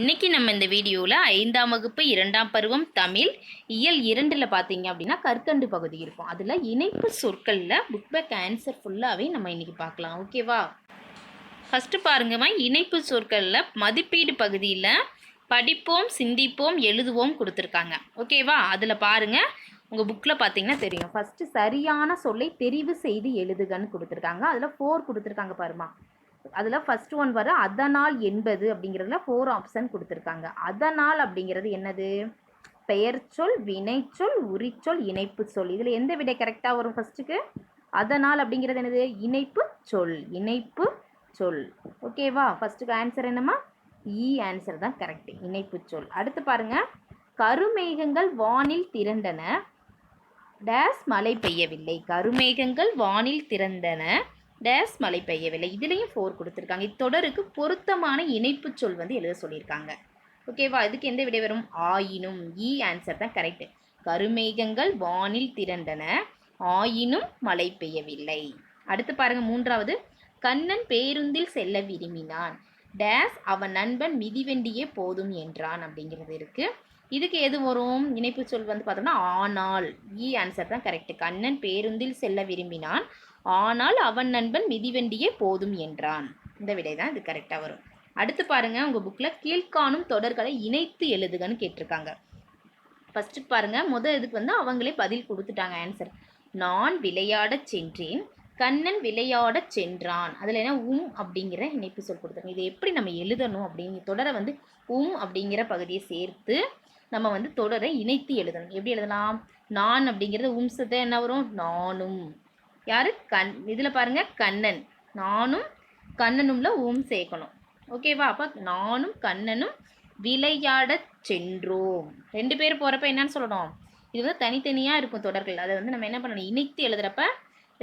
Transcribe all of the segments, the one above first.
இன்னைக்கு நம்ம இந்த வீடியோவில் ஐந்தாம் வகுப்பு இரண்டாம் பருவம் தமிழ் இயல் இரண்டில் பார்த்தீங்க அப்படின்னா கற்கண்டு பகுதி இருக்கும். அதில் இணைப்பு சொற்களில் புக் பேக் ஆன்சர் ஃபுல்லாகவே நம்ம இன்னைக்கு பார்க்கலாம் ஓகேவா ஃபஸ்ட்டு பாருங்கம்மா இணைப்பு சொற்களில் மதிப்பீடு பகுதியில் படிப்போம் சிந்திப்போம் எழுதுவோம் கொடுத்துருக்காங்க. ஓகேவா அதில் பாருங்கள் உங்கள் புக்கில் பார்த்தீங்கன்னா தெரியும். ஃபஸ்ட்டு சரியான சொல்லை தெரிவு செய்து எழுதுகன்னு கொடுத்துருக்காங்க. அதில் ஃபோர் கொடுத்துருக்காங்க பாருமா அதில் ஃபஸ்ட் ஒன் வர அதனால் என்பது அப்படிங்கிறதுல ஃபோர் ஆப்ஷன் கொடுத்துருக்காங்க. அதனால் அப்படிங்கிறது என்னது? பெயர்ச்சொல் வினைச்சொல் உரிச்சொல் இணைப்பு சொல். இதில் எந்த விடை கரெக்டாக வரும் ஃபர்ஸ்ட்டுக்கு அதனால் அப்படிங்கிறது என்னது? இணைப்பு சொல் இணைப்பு சொல். ஓகேவா ஃபஸ்ட்டுக்கு ஆன்சர் என்னம்மா? E இ ஆன்சர் தான் கரெக்ட் இணைப்பு சொல். அடுத்து பாருங்க. கருமேகங்கள் வானில் திரண்டன டேஸ் மழை பெய்யவில்லை கருமேகங்கள் வானில் திறந்தன டேஸ் மழை பெய்யவில்லை. இதுலேயும் ஃபோர் கொடுத்துருக்காங்க. இத்தொடருக்கு பொருத்தமான இணைப்பு சொல் வந்து எழுத சொல்லியிருக்காங்க. ஓகேவா இதுக்கு எந்த விடை வரும்? ஆயினும் இ ஆன்சர் தான் கரெக்ட் கருமேகங்கள் வானில் திரண்டன. ஆயினும் மழை பெய்யவில்லை. அடுத்து பாருங்க மூன்றாவது. கண்ணன் பேருந்தில் செல்ல விரும்பினான். டேஸ் அவன் நண்பன் மிதிவண்டியே போதும் என்றான் அப்படிங்கிறது இருக்கு. இதுக்கு எது வரும்? இணைப்பு சொல் வந்து பார்த்தோம்னா ஆனால் இ ஆன்சர் தான் கரெக்ட் கண்ணன் பேருந்தில் செல்ல விரும்பினான். ஆனால் அவன் நண்பன் மிதிவண்டியே போதும் என்றான். இந்த விடை தான் இது கரெக்டாக வரும். அடுத்து பாருங்க உங்கள் புக்கில் கீழ்காணும் தொடர்களை இணைத்து எழுதுகன்னு கேட்டிருக்காங்க. ஃபஸ்ட்டு பாருங்க முதல் இதுக்கு வந்து அவங்களே பதில் கொடுத்துட்டாங்க ஆன்சர் நான் விளையாடச் சென்றேன் கண்ணன் விளையாடச் சென்றான். அதில் என்ன உம் அப்படிங்கிற இணைப்பு சொல் கொடுத்துருங்க இதை எப்படி நம்ம எழுதணும் அப்படிங்கிற தொடரை வந்து உம் அப்படிங்கிற பகுதியை சேர்த்து நம்ம வந்து தொடரை இணைத்து எழுதணும். எப்படி எழுதலாம்? நான் அப்படிங்கிறது உம்சத்தை என்ன வரும்? நானும். யாரு? கண். இதில் பாருங்க கண்ணன். நானும் கண்ணனும்ல ஓம் சேர்க்கணும். ஓகேவா அப்போ நானும் கண்ணனும் விளையாட சென்றோம். ரெண்டு பேர் போகிறப்ப என்னன்னு சொல்லணும்? இது வந்து தனித்தனியாக இருக்கும் தொடர்கள். அதை வந்து நம்ம என்ன பண்ணணும்? இணைத்து எழுதுறப்ப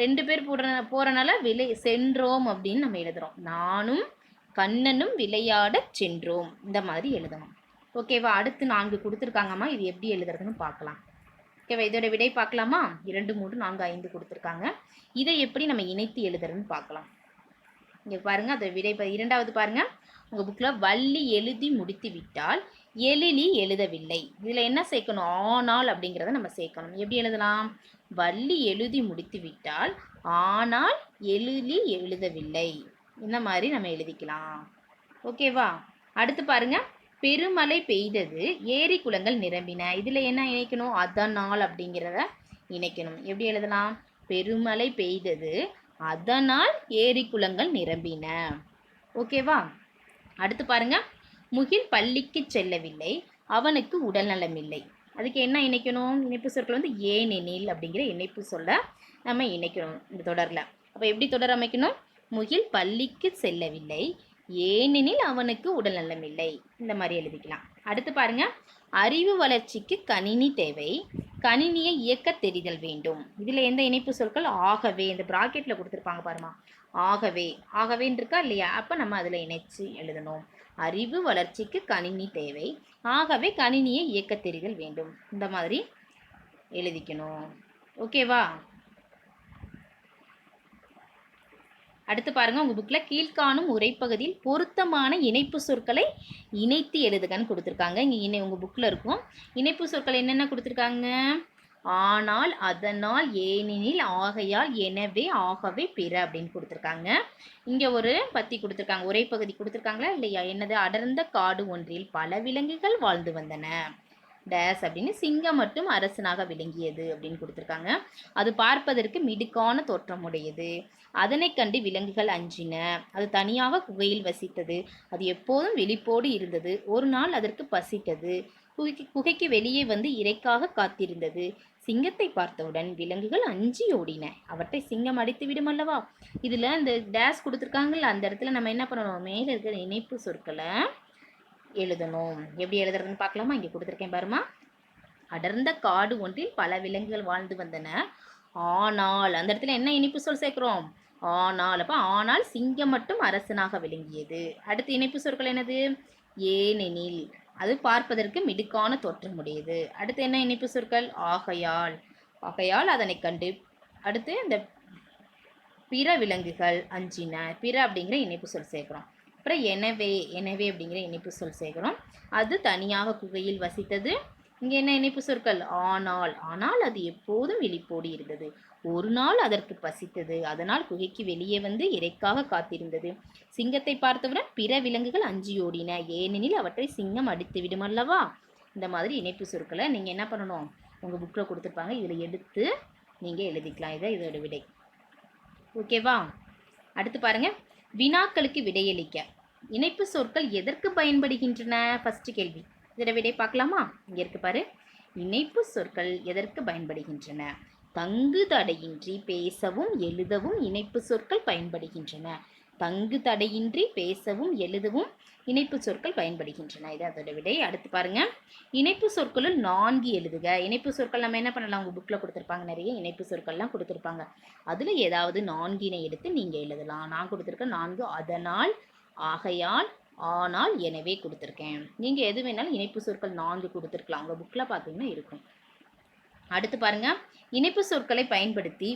ரெண்டு பேர் போடுற போகிறனால விளை சென்றோம் அப்படின்னு நம்ம எழுதுறோம். நானும் கண்ணனும் விளையாடச் சென்றோம். இந்த மாதிரி எழுதணும். ஓகேவா அடுத்து நான்கு கொடுத்துருக்காங்கம்மா. இது எப்படி எழுதுறதுன்னு பார்க்கலாம். ஓகேவா? இதோட விடை பார்க்கலாமா? இரண்டு மூன்று நான்கு ஐந்து கொடுத்துருக்காங்க. இதை எப்படி நம்ம இணைத்து எழுதுறதுன்னு பார்க்கலாம். இங்கே பாருங்கள் அதை விடை இரண்டாவது பாருங்கள் உங்கள் புக்கில் வள்ளி எழுதி முடித்து விட்டால் எழிலி எழுதவில்லை. இதில் என்ன சேர்க்கணும்? ஆனால் அப்படிங்கிறத நம்ம சேர்க்கணும். எப்படி எழுதலாம்? வள்ளி எழுதி முடித்து விட்டால் ஆனால் எழிலி எழுதவில்லை. இந்த மாதிரி நம்ம எழுதிக்கலாம். ஓகேவா? அடுத்து பாருங்கள் பெருமழை பெய்தது ஏரி குளங்கள் நிரம்பின. இதில் என்ன இணைக்கணும்? அதனால் அப்படிங்கிறத இணைக்கணும். எப்படி எழுதலாம்? பெருமழை பெய்தது அதனால் ஏரி குளங்கள் நிரம்பின. ஓகேவா அடுத்து பாருங்க. முகில் பள்ளிக்கு செல்லவில்லை அவனுக்கு உடல்நலமில்லை அதுக்கு என்ன இணைக்கணும்? இணைப்பு சொற்கள் வந்து ஏனெனில் அப்படிங்கிற இணைப்பு சொல்ல நம்ம இணைக்கணும் இந்த தொடரில். அப்போ எப்படி தொடர் அமைக்கணும்? முகில் பள்ளிக்கு செல்லவில்லை ஏனெனில் அவனுக்கு உடல்நலமில்லை இந்த மாதிரி எழுதிக்கலாம். அடுத்து பாருங்க. அறிவு வளர்ச்சிக்கு கணினி தேவை. கணினியை இயக்க தெரிதல் வேண்டும். இதில் எந்த இணைப்பு சொற்கள்? ஆகவே. இந்த ப்ராக்கெட்டில் கொடுத்துருப்பாங்க பாருமா. ஆகவே. ஆகவேன்னு இருக்கா இல்லையா? அப்போ நம்ம அதில் இணைச்சு எழுதணும். அறிவு வளர்ச்சிக்கு கணினி தேவை. ஆகவே கணினியை இயக்க தெரிதல் வேண்டும். இந்த மாதிரி எழுதிக்கணும். ஓகேவா? அடுத்து பாருங்கள் உங்கள் புக்கில் கீழ்காணும் உரைப்பகுதியில் பொருத்தமான இணைப்பு சொற்களை இணைத்து எழுதுகன்னு கொடுத்துருக்காங்க. இங்கே இணை உங்கள் புக்கில் இருக்கும். இணைப்பு சொற்கள் என்னென்ன கொடுத்துருக்காங்க? ஆனால் அதனால் ஏனெனில் ஆகையால் எனவே ஆகவே பிற அப்படின்னு கொடுத்துருக்காங்க. இங்கே ஒரு பத்தி கொடுத்துருக்காங்க உரைப்பகுதி கொடுத்துருக்காங்களா இல்லையா? என்னது? அடர்ந்த காடு ஒன்றில் பல விலங்குகள் வாழ்ந்து வந்தன. டேஸ் அப்படின்னு சிங்கம் மட்டும் அரசனாக விளங்கியது அப்படின்னு கொடுத்துருக்காங்க. அது பார்ப்பதற்கு மிடுக்கான தோற்றமுடையது. அதனைக் கண்டு விலங்குகள் அஞ்சின. அது தனியாக குகையில் வசித்தது. அது எப்போதும் வெளிப்போடு இருந்தது. ஒரு நாள் அதற்கு பசித்தது. குகைக்கு குகைக்கு வெளியே வந்து இரைக்காக காத்திருந்தது. சிங்கத்தை பார்த்தவுடன் விலங்குகள் அஞ்சி ஓடின. அவற்றை சிங்கம் அடித்து விடும் அல்லவா இதில் இந்த டேஸ் கொடுத்துருக்காங்கல்ல அந்த இடத்துல நம்ம என்ன பண்ணணும்? மேலே இருக்கிற இணைப்பு சொற்களை எழுதணும். எப்படி எழுதுறதுன்னு பார்க்கலாமா? இங்கே கொடுத்துருக்கேன் பாருமா அடர்ந்த காடு ஒன்றில் பல விலங்குகள் வாழ்ந்து வந்தன. ஆனால் அந்த இடத்துல என்ன இனிப்பு சொல் சேர்க்குறோம்? ஆனால் அப்போ ஆனால் சிங்கம் மட்டும் அரசனாக விளங்கியது. அடுத்து இணைப்பு சொற்கள் என்னது? ஏனெனில் அது பார்ப்பதற்கு மிடுக்கான தோற்றமுடையது. அடுத்து என்ன இணைப்பு சொற்கள்? ஆகையால். ஆகையால் அதனை கண்டு அடுத்து இந்த பிற விலங்குகள் அஞ்சின. பிற அப்படிங்கிற இணைப்பு சொல் சேர்க்குறோம். அப்புறம் எனவே எனவே அப்படிங்கிற இணைப்பு சொல் சேர்க்குறோம். அது தனியாக குகையில் வசித்தது. இங்கே என்ன இணைப்பு சொற்கள்? ஆனால் ஆனால் அது எப்போதும் வெளிப்போடி இருந்தது. ஒரு நாள் அதற்கு பசித்தது. அதனால் குகைக்கு வெளியே வந்து இறைக்காக காத்திருந்தது. சிங்கத்தை பார்த்தவுடன் பிற விலங்குகள் அஞ்சியோடின. ஏனெனில் அவற்றை சிங்கம் அடித்து விடும் அல்லவா? இந்த மாதிரி இணைப்பு சொற்களை நீங்கள் என்ன பண்ணணும்? உங்கள் புக்கில் கொடுத்துருப்பாங்க. இதில் எடுத்து நீங்கள் எழுதிக்கலாம். இதை இதோட விடை. ஓகேவா அடுத்து பாருங்கள் வினாக்களுக்கு விடையளிக்க. இணைப்பு சொற்கள் எதற்கு பயன்படுகின்றன? ஃபஸ்ட்டு கேள்வி. இதோட விடை பார்க்கலாமா? இங்கே இருக்கு பாரு. இணைப்பு சொற்கள் எதற்கு பயன்படுகின்றன? தங்கு தடையின்றி பேசவும் எழுதவும் இணைப்பு சொற்கள் பயன்படுகின்றன. தங்கு தடையின்றி பேசவும் எழுதவும் இணைப்பு சொற்கள் பயன்படுகின்றன. இது அதோட விடை. அடுத்து பாருங்க. இணைப்பு சொற்களும் நான்கு எழுதுக. இணைப்பு சொற்கள் நம்ம என்ன பண்ணலாம்? உங்கள் புக்கில் கொடுத்துருப்பாங்க நிறைய இணைப்பு சொற்கள்லாம் கொடுத்துருப்பாங்க. அதில் ஏதாவது நான்கினை எடுத்து நீங்கள் எழுதலாம். நான் கொடுத்துருக்க நான்கு. அதனால் ஆகையால் ஆனால் எனவே கொடுத்துருக்கேன். நீங்கள் எது வேணாலும் இணைப்பு சொற்கள் நான்கு கொடுத்துருக்கலாம். உங்கள் புக்கில் பார்த்தீங்கன்னா இருக்கும். அடுத்து பாருங்க. இணைப்பு சொற்களை பயன்படுத்தி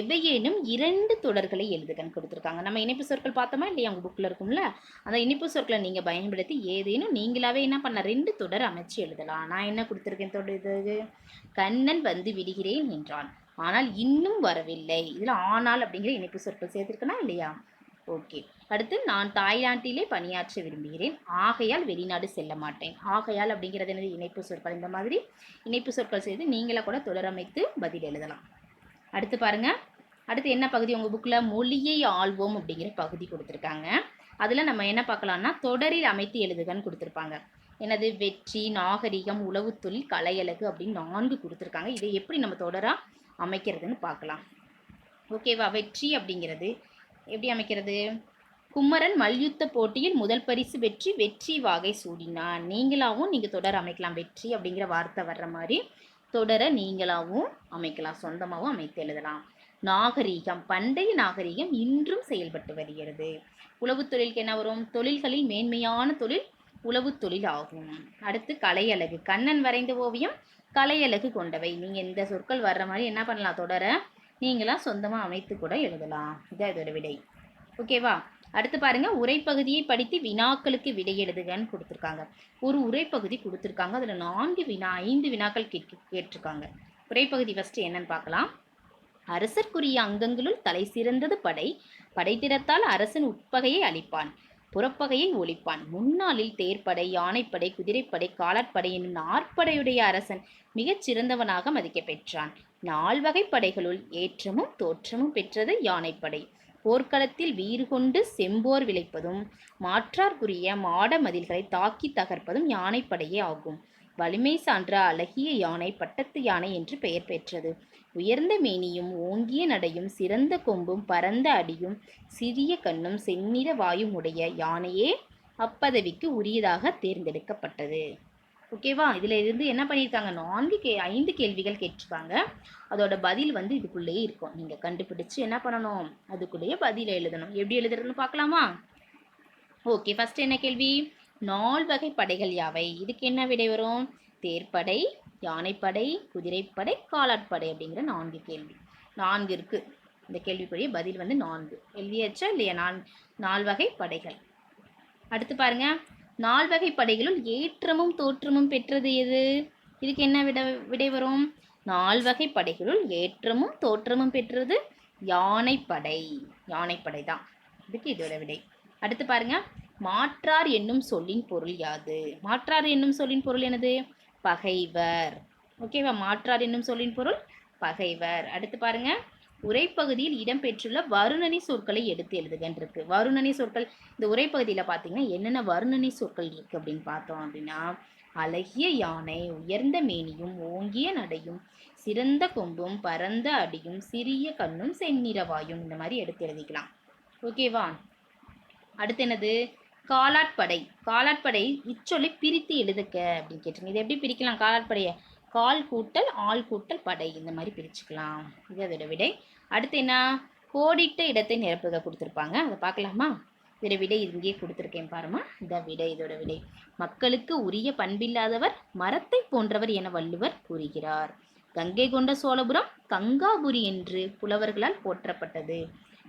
எவையேனும் இரண்டு தொடர்களை எழுதுகன்னு கொடுத்துருக்காங்க. நம்ம இணைப்பு சொற்கள் பார்த்தோமா இல்லையா? உங்கள் புக்கில் இருக்கும்ல. அந்த இணைப்பு சொற்களை நீங்கள் பயன்படுத்தி ஏதேனும் நீங்களாவே என்ன பண்ண ரெண்டு தொடர் அமைச்சு எழுதலாம். நான் என்ன கொடுத்துருக்கேன் தொடர் இது? கண்ணன் வந்து விடுகிறேன் என்றான். ஆனால் இன்னும் வரவில்லை. இதில் ஆனால் அப்படிங்கிற இணைப்பு சொற்கள் சேர்த்துருக்கனா இல்லையா? ஓகே அடுத்து நான் தாய்லாந்திலே பணியாற்ற விரும்புகிறேன். ஆகையால் வெளிநாடு செல்ல மாட்டேன். ஆகையால் அப்படிங்கிறது எனது இணைப்பு சொற்கள். இந்த மாதிரி இணைப்பு சொற்கள் செய்து நீங்களே கூட தொடரமைத்து பதில் எழுதலாம். அடுத்து பாருங்க. அடுத்து என்ன பகுதி உங்கள் புக்கில் மொழியை ஆள்வோம் அப்படிங்கிற பகுதி கொடுத்துருக்காங்க. அதில் நம்ம என்ன பார்க்கலாம்னா தொடரில் அமைத்து எழுதுகன்னு கொடுத்துருப்பாங்க. எனது வெற்றி நாகரிகம் உளவுத்தொழில் கலையழகு அப்படின்னு நான்கு கொடுத்துருக்காங்க. இதை எப்படி நம்ம தொடராக அமைக்கிறதுன்னு பார்க்கலாம். ஓகேவா வெற்றி அப்படிங்கிறது எப்படி அமைக்கிறது? குமரன் மல்யுத்த போட்டியில் முதல் பரிசு வெற்றி வெற்றி வாகை சூடினான். நீங்களாவும் நீங்கள் தொடர் அமைக்கலாம் வெற்றி அப்படிங்கிற வார்த்தை வர்ற மாதிரி தொடரை நீங்களாகவும் அமைக்கலாம் சொந்தமாகவும் அமைத்து எழுதலாம். நாகரீகம் பண்டைய நாகரீகம் இன்றும் செயல்பட்டு வருகிறது. உழவுத் தொழிலுக்கு என்ன வரும்? தொழில்களில் மேன்மையான தொழில் உழவுத் தொழில் ஆகும் அடுத்து கலையழகு கண்ணன் வரைந்த ஓவியம் கலையழகு கொண்டவை. நீங்கள் இந்த சொற்கள் வர்ற மாதிரி என்ன பண்ணலாம்? தொடர நீங்களாம் சொந்தமாக அமைத்து கூட எழுதலாம். இதான் இதோட விடை. ஓகேவா அடுத்து பாருங்க உரைப்பகுதியை படித்து வினாக்களுக்கு விடை எழுதுகன்னு கொடுத்துருக்காங்க. ஒரு உரைப்பகுதி கொடுத்துருக்காங்க. அதில் நான்கு வினா ஐந்து வினாக்கள் கேட்க கேட்டிருக்காங்க. உரைப்பகுதி ஃபஸ்ட்டு என்னன்னு பார்க்கலாம். அரசர்க்குரிய அங்கங்களுள் தலை சிறந்தது படை. படைத்திறத்தால் அரசன் உட்பகையை அளிப்பான் புறப்பகையை ஒழிப்பான். முன்னாளில் தேர்ப்படை யானைப்படை குதிரைப்படை காலாட்படை என்னும் நாற்படையுடைய அரசன் மிகச் சிறந்தவனாக மதிக்க பெற்றான் நால்வகை படைகளுள் ஏற்றமும் தோற்றமும் பெற்றது யானைப்படை போர்க்களத்தில் வீறு கொண்டு செம்போர் விளைப்பதும் மாற்றார்க்குரிய மாட மதில்களை தாக்கி தகர்ப்பதும் யானைப்படையே ஆகும். வலிமை சான்ற அழகிய யானை பட்டத்து யானை என்று பெயர் பெற்றது. உயர்ந்த மேனியும் ஓங்கிய நடையும் சிறந்த கொம்பும் பரந்த அடியும் சிறிய கண்ணும் செந்நிற வாயும் உடைய யானையே அப்பதவிக்கு உரியதாக தேர்ந்தெடுக்கப்பட்டது. ஓகேவா இதில் இருந்து என்ன பண்ணியிருக்காங்க நான்கு கே ஐந்து கேள்விகள் கேட்டிருக்காங்க அதோட பதில் வந்து இதுக்குள்ளேயே இருக்கும். நீங்கள் கண்டுபிடிச்சு என்ன பண்ணணும்? அதுக்குள்ளேயே பதில் எழுதணும். எப்படி எழுதுறதுன்னு பார்க்கலாமா? ஓகே ஃபஸ்ட்டு என்ன கேள்வி? நால் வகை படைகள் யாவை? இதுக்கு என்ன விடை வரும்? தேர்ப்படை யானைப்படை குதிரைப்படை காலாட்படை அப்படிங்கிற நான்கு கேள்வி. நான்கு இருக்குது இந்த கேள்விக்குரிய பதில் வந்து நான்கு. எழுதியாச்சா இல்லையா? நான் நால் வகை படைகள். அடுத்து பாருங்கள் நால்வகை படைகளுள் ஏற்றமும் தோற்றமும் பெற்றது எது? இதுக்கு என்ன விட விடை வரும்? நால்வகை படைகளுள் ஏற்றமும் தோற்றமும் பெற்றது யானைப்படை யானைப்படை தான். இதுக்கு இதோட விடை. அடுத்து பாருங்க. மாற்றார் என்னும் சொல்லின் பொருள் யாது? மாற்றார் என்னும் சொல்லின் பொருள் எனது பகைவர். ஓகேவா? மாற்றார் என்னும் சொல்லின் பொருள் பகைவர். அடுத்து பாருங்க. உரைப்பகுதியில் இடம்பெற்றுள்ள வருணனை சொற்களை எடுத்து எழுதுகன்னு இருக்கு வருணனை சொற்கள் இந்த உரைப்பகுதியில் பார்த்தீங்கன்னா என்னென்ன வருணனை சொற்கள் இருக்கு அப்படின்னு பார்த்தோம் அப்படின்னா அழகிய யானை உயர்ந்த மேனியும் ஓங்கிய நடையும் சிறந்த கொம்பும் பரந்த அடியும் சிறிய கண்ணும் செந்நிறவாயும் இந்த மாதிரி எடுத்து எழுதிக்கலாம். ஓகேவா அடுத்து என்னது? காலாட்படை. காலாட்படை இச்சொல்லை பிரித்து எழுதுக்க அப்படின்னு கேட்டிருங்க இதை எப்படி பிரிக்கலாம்? காலாட்படையை கால் கூட்டல் ஆள் கூட்டல் படை. இந்த மாதிரி பிரிச்சுக்கலாம். இது அதோட விடை. அடுத்து என்ன? கோடிட்ட இடத்தை நிரப்புக கொடுத்துருப்பாங்க. அதை பார்க்கலாமா? இதோட விடை இங்கேயே கொடுத்துருக்கேன் பாருமா. இந்த விடை இதோட விடை. மக்களுக்கு உரிய பண்பில்லாதவர் மரத்தை போன்றவர் என வள்ளுவர் கூறுகிறார். கங்கை கொண்ட சோழபுரம் கங்காபுரி என்று புலவர்களால் போற்றப்பட்டது.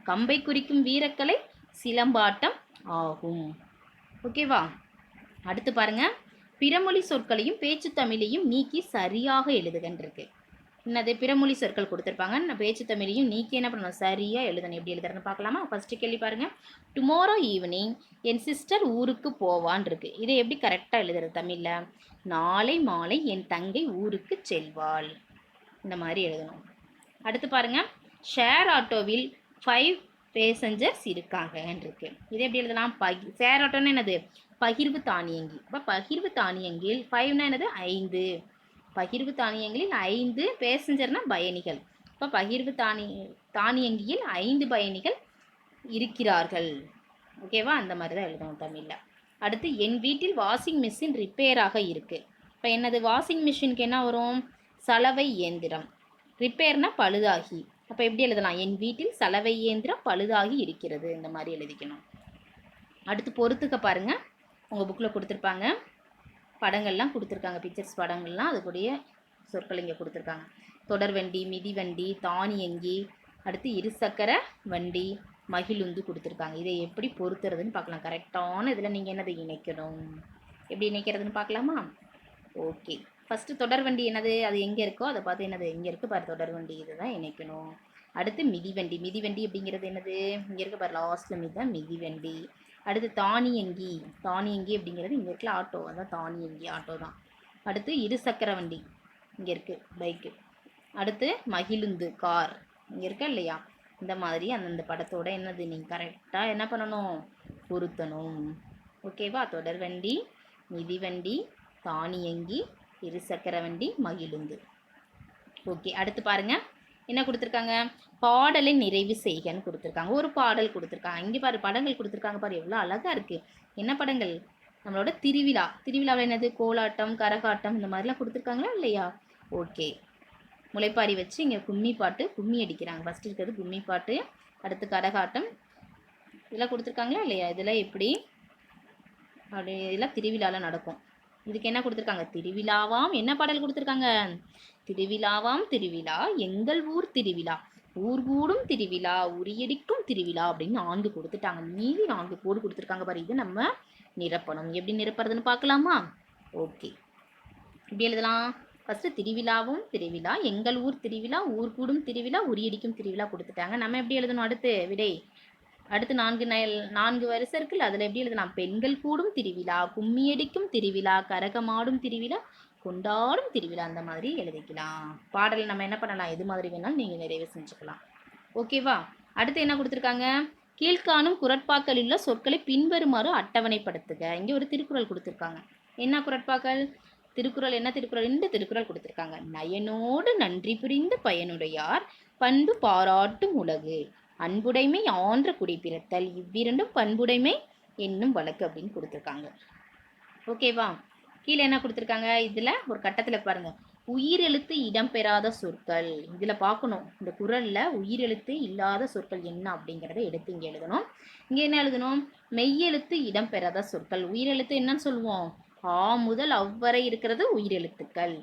கம்பை குறிக்கும் வீரக்கலை சிலம்பாட்டம் ஆகும். ஓகேவா? அடுத்து பாருங்கள் பிறமொழி சொற்களையும் பேச்சு தமிழையும் நீக்கி சரியாக எழுதுகன்னு என்னது? பிறமொழி சொற்கள் கொடுத்துருப்பாங்க. நான் பேச்சு தமிழையும் நீக்கி என்ன பண்ணணும்? சரியாக எழுதணும். எப்படி எழுதுறேன்னு பார்க்கலாமா? ஃபஸ்ட்டு கேள்வி பாருங்கள் டுமாரோ ஈவினிங் என் சிஸ்டர் ஊருக்கு போவான் இருக்கு. இதை எப்படி கரெக்டாக எழுதுறது தமிழில்? நாளை மாலை என் தங்கை ஊருக்கு செல்வாள் இந்த மாதிரி எழுதணும். அடுத்து பாருங்க. ஷேர் ஆட்டோவில் ஃபைவ் பேசஞ்சர்ஸ் இருக்காங்கன்னு இருக்கு. எப்படி எழுதலாம்? பகி ஷேர் ஆட்டோன்னு என்னது? பகிர்வு தானியங்கி. இப்போ பகிர்வு தானியங்கில் ஃபைவ்னா என்னது? ஐந்து. பகிர்வு தானியங்களில் ஐந்து பேசஞ்சர்னா பயணிகள். இப்போ பகிர்வு தானி தானியங்கியில் ஐந்து பயணிகள் இருக்கிறார்கள். ஓகேவா அந்த மாதிரி தான் எழுதணும் தமிழில். அடுத்து என் வீட்டில் வாஷிங் மிஷின் ரிப்பேராக இருக்குது இப்போ என்னது? வாஷிங் மிஷினுக்கு என்ன வரும்? சலவை இயந்திரம். ரிப்பேர்னா பழுதாகி. அப்போ எப்படி எழுதலாம்? என் வீட்டில் சலவை இயந்திரம் பழுதாகி இருக்கிறது. இந்த மாதிரி எழுதிக்கணும். அடுத்து பொறுத்துக்க பாருங்கள் உங்கள் புக்கில் கொடுத்துருப்பாங்க. படங்கள்லாம் கொடுத்துருக்காங்க. பிக்சர்ஸ் படங்கள்லாம் அதுக்குடைய சொற்கள் இங்கே கொடுத்துருக்காங்க. தொடர் வண்டி மிதிவண்டி தானியங்கி அடுத்து இருசக்கர வண்டி மகிழுந்து கொடுத்துருக்காங்க. இதை எப்படி பொருத்துறதுன்னு பார்க்கலாம். கரெக்டான இதில் நீங்கள் என்னதை இணைக்கணும்? எப்படி இணைக்கிறதுன்னு பார்க்கலாமா? ஓகே ஃபஸ்ட்டு தொடர்வண்டி என்னது? அது எங்கே இருக்கோ அதை பார்த்து என்னது எங்கே இருக்குது பாரு. தொடர்வண்டி இதுதான் இணைக்கணும். அடுத்து மிதிவண்டி மிதிவண்டி அப்படிங்கிறது என்னது? இங்கே இருக்க பாரு லாஸ்ட்டில் மிதி தான் மிதிவண்டி அடுத்து தானியங்கி தானியங்கி அப்படிங்கிறது இங்கே இருக்கல ஆட்டோ. அதான் தானியங்கி ஆட்டோ தான். அடுத்து இருசக்கர வண்டி இங்கே இருக்குது பைக்கு அடுத்து மகிழுந்து கார். இங்கே இருக்கா இல்லையா? இந்த மாதிரி அந்தந்த படத்தோட என்னது? நீங்கள் கரெக்டாக என்ன பண்ணணும்? பொருத்தணும். ஓகேவா தொடர்வண்டி மிதிவண்டி தானியங்கி இருசக்கர வண்டி மகிழுந்து. ஓகே அடுத்து பாருங்கள் என்ன கொடுத்துருக்காங்க? பாடலை நிறைவு செய்கன்னு கொடுத்துருக்காங்க. ஒரு பாடல் கொடுத்துருக்காங்க. இங்கே பாரு படங்கள் கொடுத்துருக்காங்க பாரு. எவ்வளோ அழகாக இருக்குது என்ன படங்கள்? நம்மளோட திருவிழா. திருவிழாவில் என்னது? கோலாட்டம் கரகாட்டம் இந்த மாதிரிலாம் கொடுத்துருக்காங்களா இல்லையா? ஓகே. முளைப்பாரி வச்சு இங்கே கும்மி பாட்டு கும்மி அடிக்கிறாங்க. ஃபஸ்ட் இருக்கிறது கும்மி பாட்டு அடுத்து கரகாட்டம். இதெல்லாம் கொடுத்துருக்காங்களா இல்லையா? இதெல்லாம் எப்படி? அப்படி இதெல்லாம் திருவிழாவில் நடக்கும். இதுக்கு என்ன கொடுத்துருக்காங்க? திருவிழாவாம் என்ன பாடல் கொடுத்துருக்காங்க? திருவிழாவாம் திருவிழா எங்கள் ஊர் திருவிழா ஊர் கூடும் திருவிழா உரியடிக்கும் திருவிழா அப்படின்னு நான்கு கொடுத்துட்டாங்க. மீதி நான்கு கோடு கொடுத்துருக்காங்க பாரு. இது நம்ம நிரப்பணும். எப்படி நிரப்புறதுன்னு பார்க்கலாமா? ஓகே. இப்படி எழுதலாம். ஃபஸ்ட்டு திருவிழாவும் திருவிழா எங்கள் ஊர் திருவிழா ஊர் கூடும் திருவிழா உரியடிக்கும் திருவிழா கொடுத்துட்டாங்க. நம்ம எப்படி எழுதணும் அடுத்து? விடை. அடுத்து நான்கு நயல் நான்கு வரிசை இருக்குல்ல அதில் எப்படி எழுதலாம் பெண்கள் கூடும் திருவிழா கும்மியடிக்கும் திருவிழா கரகமாடும் திருவிழா கொண்டாடும் திருவிழா அந்த மாதிரி எழுதிக்கலாம். பாடல் நம்ம என்ன பண்ணலாம்? எது மாதிரி வேணாலும் நீங்கள் நிறைவு செஞ்சுக்கலாம். ஓகேவா அடுத்து என்ன கொடுத்துருக்காங்க? கீழ்காணும் குரட்பாக்களில் உள்ள சொற்களை பின்வருமாறு அட்டவணைப்படுத்துக. இங்கே ஒரு திருக்குறள் கொடுத்துருக்காங்க. என்ன குரட்பாக்கள்? திருக்குறள் என்ன திருக்குறள்? இந்த திருக்குறள் கொடுத்துருக்காங்க. நயனோடு நன்றி புரிந்த பயனுடையார் பண்பு பாராட்டும் உலகு. அன்புடைமை ஆன்ற குடிப்பிறத்தல் இவ்விரண்டும் பண்புடைமை என்னும் வழக்கு அப்படின்னு கொடுத்துருக்காங்க. ஓகேவா கீழே என்ன கொடுத்துருக்காங்க? இதில் ஒரு கட்டத்தில் பாருங்கள் உயிரெழுத்து இடம்பெறாத சொற்கள். இதில் பார்க்கணும். இந்த குரலில் உயிரெழுத்து இல்லாத சொற்கள் என்ன அப்படிங்கிறத எடுத்து இங்கே எழுதணும். இங்கே என்ன எழுதணும்? மெய்யெழுத்து இடம்பெறாத சொற்கள். உயிரெழுத்து என்னன்னு சொல்லுவோம். ஆ முதல் அவ்வரை இருக்கிறது உயிரெழுத்துக்கள்.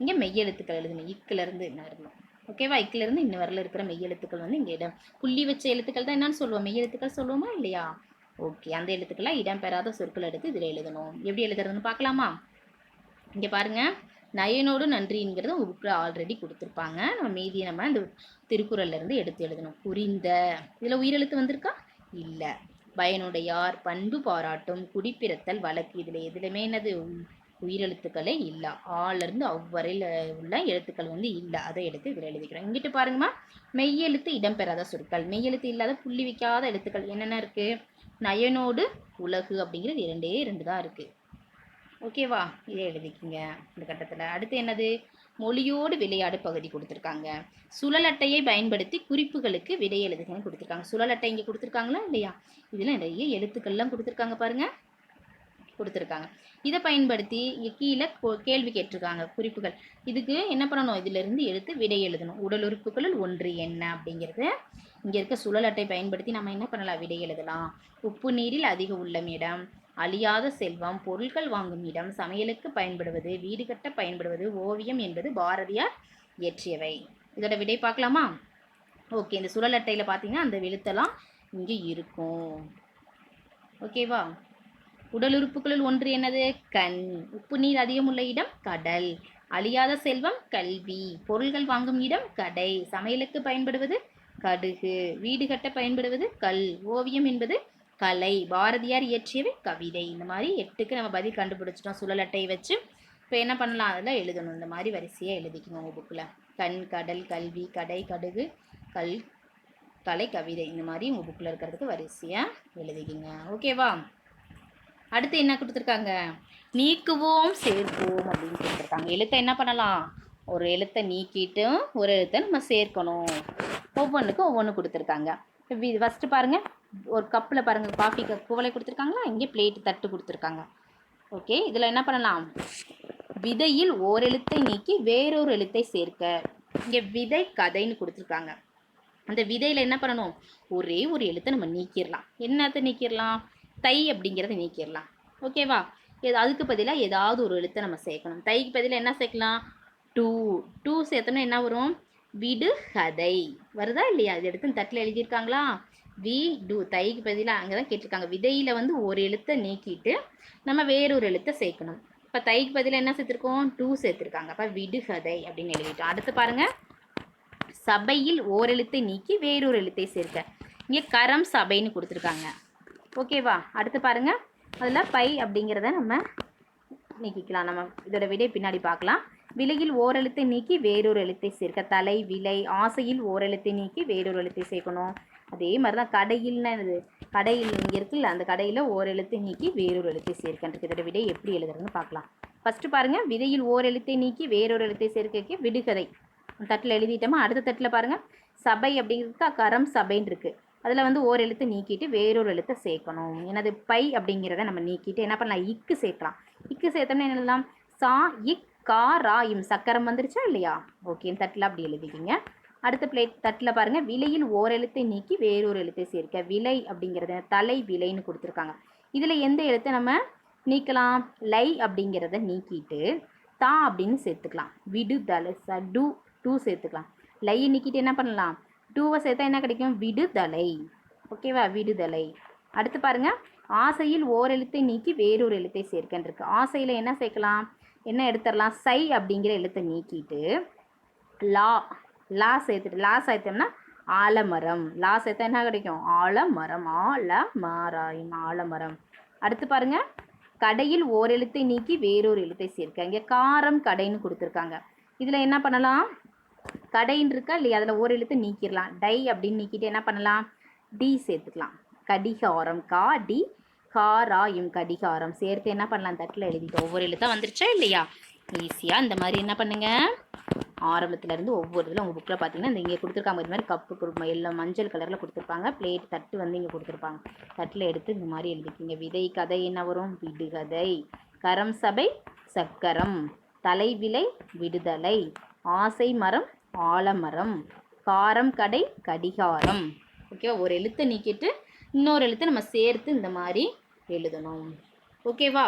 இங்கே மெய்யெழுத்துக்கள் எழுதணும். இக்கிலேருந்து என்ன இருக்கணும் ஓகேவா இக்கிலேருந்து இன்ன வரல இருக்கிற மெய்யெழுத்துக்கள் வந்து இங்கே இடம். புள்ளி வச்ச எழுத்துக்கள் தான் என்னன்னு சொல்லுவோம். மெய்யெழுத்துக்கள் சொல்லுவோமா இல்லையா? ஓகே அந்த எழுத்துக்கள்லாம் இடம்பெறாத சொற்கள் எடுத்து இதில் எழுதணும். எப்படி எழுதுறதுன்னு பார்க்கலாமா? இங்கே பாருங்க. நயனோடு நன்றிங்கிறது உங்கள் ஆல்ரெடி கொடுத்துருப்பாங்க. நம்ம மீதியை நம்ம இந்த திருக்குறள்ல இருந்து எடுத்து எழுதணும். புரிந்த. இதில் உயிரெழுத்து வந்திருக்கா? இல்லை. பயனுடையார் பண்பு பாராட்டும் குடிப்பிறத்தல் வழக்கு. இதில் எதுலையுமே என்னது? உயிரெழுத்துக்களே இல்லை. ஆளிருந்து அவ்வரையில் உள்ள எழுத்துக்கள் வந்து இல்லை. அதை எடுத்து இதில் எழுதிக்கிறோம். இங்கிட்டு பாருங்கம்மா மெய்யெழுத்து இடம்பெறாத சொற்கள். மெய்யெழுத்து இல்லாத புள்ளி வைக்காத எழுத்துக்கள் என்னென்ன இருக்குது நயனோடு உலகு அப்படிங்கிறது இரண்டே ரெண்டு தான் இருக்குது ஓகேவா இதை எழுதிக்கிங்க இந்த கட்டத்தில். அடுத்து என்னது? மொழியோடு விளையாடு பகுதி கொடுத்துருக்காங்க. சுழல் அட்டையை பயன்படுத்தி குறிப்புகளுக்கு விடை எழுதுகன்னு கொடுத்துருக்காங்க. சுழல் அட்டை இங்கே கொடுத்துருக்காங்களா இல்லையா? இதில் நிறைய எழுத்துக்கள்லாம் கொடுத்துருக்காங்க பாருங்கள் கொடுத்துருக்காங்க. இதை பயன்படுத்தி இங்கே கீழே கேள்வி கேட்டிருக்காங்க குறிப்புகள். இதுக்கு என்ன பண்ணணும்? இதிலிருந்து எடுத்து விடை எழுதணும். உடல் உறுப்புகளில் ஒன்று என்ன அப்படிங்கிறது. இங்கே இருக்க சுழல் அட்டை பயன்படுத்தி நம்ம என்ன பண்ணலாம்? விடை எழுதலாம். உப்பு நீரில் அதிக உள்ளம் இடம். அழியாத செல்வம். பொருட்கள் வாங்கும் இடம். சமையலுக்கு பயன்படுவது. வீடு கட்ட பயன்படுவது. ஓவியம் என்பது பாரதியார் இயற்றியவை. இதோட விடை பார்க்கலாமா? ஓகே இந்த சுழல் அட்டையில் பார்த்தீங்கன்னா அந்த எழுத்தெல்லாம் இங்கே இருக்கும். ஓகேவா? உடல் உறுப்புகளுள் ஒன்று என்னது? கண். உப்பு நீர் அதிகம் உள்ள இடம் கடல். அழியாத செல்வம் கல்வி. பொருள்கள் வாங்கும் இடம் கடை. சமையலுக்கு பயன்படுவது கடுகு. வீடு கட்ட பயன்படுவது கல். ஓவியம் என்பது கலை. பாரதியார் இயற்றியவை கவிதை. இந்த மாதிரி எட்டுக்கு நம்ம பதில் கண்டுபிடிச்சிட்டோம். சுழல் அட்டையை வச்சு. இப்போ என்ன பண்ணலாம்? அதில் எழுதணும். இந்த மாதிரி வரிசையாக எழுதிக்கணும் உங்கள் புக்கில் கண் கடல் கல்வி கடை கடுகு கல் கலை கவிதை. இந்த மாதிரி உங்கள் புக்கில் இருக்கிறதுக்கு வரிசையாக எழுதிக்கிங்க. ஓகேவா அடுத்து என்ன கொடுத்துருக்காங்க? நீக்குவோம் சேர்ப்போம் அப்படின்னு கொடுத்துருக்காங்க. எழுத்தை என்ன பண்ணலாம்? ஒரு எழுத்தை நீக்கிட்டு ஒரு எழுத்தை நம்ம சேர்க்கணும். ஒவ்வொன்றுக்கும் ஒவ்வொன்று கொடுத்துருக்காங்க. ஃபஸ்ட்டு பாருங்கள் ஒரு கப்பில் பாருங்கள் காஃபி கப் குவளை கொடுத்துருக்காங்களா? இங்கே பிளேட் தட்டு கொடுத்துருக்காங்க. ஓகே இதில் என்ன பண்ணலாம்? விதையில் ஓரெழுத்தை நீக்கி வேறொரு எழுத்தை சேர்க்க. இங்கே விதை கதைன்னு கொடுத்துருக்காங்க. அந்த விதையில் என்ன பண்ணணும்? ஒரே ஒரு எழுத்தை நம்ம நீக்கிடலாம். என்னத்தை நீக்கிடலாம்? தை அப்படிங்கிறத நீக்கிடலாம். ஓகேவா எது அதுக்கு பதிலாக ஏதாவது ஒரு எழுத்தை நம்ம சேர்க்கணும். தைக்கு பதிலாக என்ன சேர்க்கலாம்? டூ. டூ சேர்த்தோம்னா என்ன வரும்? விடு கதை வருதா இல்லையா? இது எடுத்து தட்டில் எழுதியிருக்காங்களா? We to. தைக்கு பதிலாக அங்கே தான் கேட்டிருக்காங்க. விதையில் வந்து ஒரு எழுத்தை நீக்கிட்டு நம்ம வேறொரு எழுத்தை சேர்க்கணும். இப்போ தைக்கு பதிலாக என்ன சேர்த்துருக்கோம்? டூ சேர்த்துருக்காங்க. அப்போ விடுகதை அப்படின்னு எழுதிட்டோம். அடுத்து பாருங்கள் சபையில் ஓரெழுத்தை நீக்கி வேறொரு எழுத்தை சேர்க்க. இங்கே கரம் சபைன்னு கொடுத்துருக்காங்க. ஓகேவா அடுத்து பாருங்கள் அதில் பை அப்படிங்கிறத நம்ம நீக்கிக்கலாம். நம்ம இதோட விடை பின்னாடி பார்க்கலாம். விலையில் ஓரெழுத்தை நீக்கி வேறொரு எழுத்தை சேர்க்க. தலை விலை ஆசையில் ஓரெழுத்தை நீக்கி வேறொரு எழுத்தை சேர்க்கணும். அதே மாதிரி தான் கடையில்னா இது கடையில் இங்கே இருக்குல்ல அந்த கடையில் ஓரெழுத்தை நீக்கி வேறொரு எழுத்தை சேர்க்கன்றது இதோட விடை எப்படி எழுதுறதுன்னு பார்க்கலாம். ஃபஸ்ட்டு பாருங்கள் விதையில் ஓர் எழுத்தை நீக்கி வேறொரு எழுத்தை சேர்க்க விடுகதை. தட்டில் எழுதிட்டோமா? அடுத்த தட்டில் பாருங்கள் சபை அப்படிங்கிறதுக்கு? கரம் சபைன்னு இருக்குது அதில் வந்து ஓர் எழுத்து நீக்கிட்டு வேறொரு எழுத்தை சேர்க்கணும். எனது பை அப்படிங்கிறத நம்ம நீக்கிட்டு என்ன பண்ணலாம்? இக்கு சேர்க்கலாம். இக்கு சேர்த்தோம்னா என்னெல்லாம் சா இக் கா ரா இம். சக்கரம் வந்துருச்சா இல்லையா? ஓகே தட்டில் அப்படி எழுதிக்கிங்க. அடுத்த பிளேட் தட்டில் பாருங்கள் விலையில் ஓரெழுத்தை நீக்கி வேறொரு எழுத்தை சேர்க்க. விலை அப்படிங்கிறத தலை விலைன்னு கொடுத்துருக்காங்க. இதில் எந்த எழுத்தை நம்ம நீக்கலாம்? லை அப்படிங்கிறத நீக்கிட்டு தா அப்படின்னு சேர்த்துக்கலாம். விடு தலை ச டூ டூ சேர்த்துக்கலாம். லையை நீக்கிட்டு என்ன பண்ணலாம்? டூவை சேர்த்தா என்ன கிடைக்கும்? விடுதலை. ஓகேவா விடுதலை. அடுத்து பாருங்க. ஆசையில் ஓரெழுத்தை நீக்கி வேறொரு எழுத்தை சேர்க்கன்னு இருக்கு ஆசையில் என்ன சேர்க்கலாம்? என்ன எடுத்துடலாம்? சை அப்படிங்கிற எழுத்தை நீக்கிட்டு லா லா சேர்த்துட்டு லா சேர்த்தோம்னா ஆலமரம். லா சேர்த்தா என்ன கிடைக்கும்? ஆலமரம். ஆல மாராயம் ஆலமரம். அடுத்து பாருங்க. கடையில் ஓர் எழுத்தை நீக்கி வேறொரு எழுத்தை சேர்க்க. இங்கே காரம் கடைன்னு கொடுத்துருக்காங்க. இதில் என்ன பண்ணலாம்? கடைன்னு இருக்கா இல்லையா? அதில் ஒரு எழுத்து நீக்கிடலாம் டை அப்படின்னு நீக்கிட்டு என்ன பண்ணலாம்? டி சேர்த்துக்கலாம். கடிகாரம். கா டி காராயும் கடிகாரம். சேர்த்து என்ன பண்ணலாம்? தட்டில் எழுதிட்டு ஒவ்வொரு எழுத்தாக வந்துருச்சா இல்லையா? ஈஸியாக இந்த மாதிரி என்ன பண்ணுங்கள் ஆரம்பத்துலேருந்து ஒவ்வொரு இதில் உங்கள் புக்கில் பார்த்தீங்கன்னா இந்த இங்கே கொடுத்துருக்காங்க. இது மாதிரி கப்பு குடும்பம் எல்லாம் மஞ்சள் கலரில் கொடுத்துருப்பாங்க. பிளேட் தட்டு வந்து இங்கே கொடுத்துருப்பாங்க. தட்டில் எடுத்து இந்த மாதிரி எழுதிக்கிங்க. விதை கதை என்ன வரும்? விடுகதை. கரம் சபை சக்கரம். தலைவிலை விடுதலை. ஆசை மரம் ஆலமரம் காரம் கடை கடிகாரம். ஓகேவா ஒரு எழுத்தை நீக்கிட்டு இன்னொரு எழுத்தை நம்ம சேர்த்து இந்த மாதிரி எழுதணும். ஓகேவா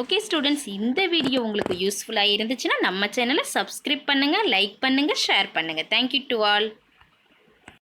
ஓகே ஸ்டூடெண்ட்ஸ் இந்த வீடியோ உங்களுக்கு யூஸ்ஃபுல்லாக இருந்துச்சுன்னா நம்ம சேனலை சப்ஸ்கிரைப் பண்ணுங்கள் லைக் பண்ணுங்கள் ஷேர் பண்ணுங்கள் தேங்க்யூ டு ஆல்